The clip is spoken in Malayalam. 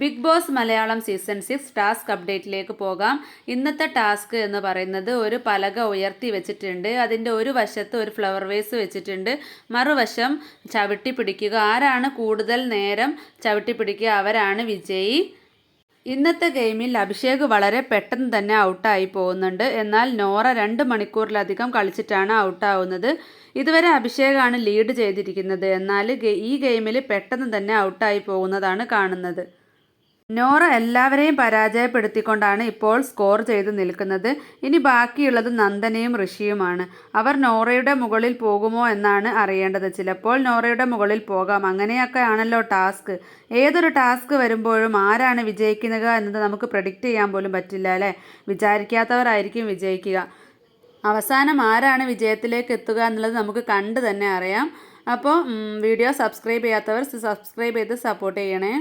Big boss Malayalam season six task അപ്ഡേറ്റിലേക്ക് പോകാം. ഇന്നത്തെ ടാസ്ക് എന്ന് പറയുന്നത് ഒരു പലക ഉയർത്തി വെച്ചിട്ടുണ്ട്. അതിന്റെ ഒരു വശത്ത് ഒരു ഫ്ലവർ വേസ് വെച്ചിട്ടുണ്ട്. മറുവശം ചവിട്ടി പിടിക്കുക. ആരാണ് കൂടുതൽ നേരം ചവിട്ടി പിടിക്കുക? അവരാണ് വിജയി. ഇന്നത്തെ ഗെയിമിൽ അഭിഷേക് വളരെ പെട്ടെന്ന് തന്നെ ഔട്ടായി പോകുന്നുണ്ട്. എന്നാൽ നോറ രണ്ട് മണിക്കൂറിലധികം കളിച്ചിട്ടാണ് ഔട്ടാവുന്നത്. ഇതുവരെ അഭിഷേകാണ് ലീഡ് ചെയ്തിരിക്കുന്നത്. എന്നാൽ ഈ ഗെയിമിൽ പെട്ടെന്ന് തന്നെ ഔട്ടായി പോകുന്നതാണ് കാണുന്നത്. നോറ എല്ലാവരെയും പരാജയപ്പെടുത്തിക്കൊണ്ടാണ് ഇപ്പോൾ സ്കോർ ചെയ്ത് നിൽക്കുന്നത്. ഇനി ബാക്കിയുള്ളത് നന്ദനയും ഋഷിയുമാണ്. അവർ നോറയുടെ മുകളിൽ പോകുമോ എന്നാണ് അറിയേണ്ടത്. ചിലപ്പോൾ നോറയുടെ മുകളിൽ പോകാം. അങ്ങനെയൊക്കെ ആണല്ലോ ടാസ്ക്. ഏതൊരു ടാസ്ക് വരുമ്പോഴും ആരാണ് വിജയിക്കുന്നത് എന്നത് നമുക്ക് പ്രഡിക്റ്റ് ചെയ്യാൻ പോലും പറ്റില്ല അല്ലേ? വിചാരിക്കാത്തവരായിരിക്കും വിജയിക്കുക. അവസാനം ആരാണ് വിജയത്തിലേക്ക് എത്തുക എന്നുള്ളത് നമുക്ക് കണ്ട് തന്നെ അറിയാം. അപ്പോൾ വീഡിയോ സബ്സ്ക്രൈബ് ചെയ്യാത്തവർ സബ്സ്ക്രൈബ് ചെയ്ത് സപ്പോർട്ട് ചെയ്യണേ.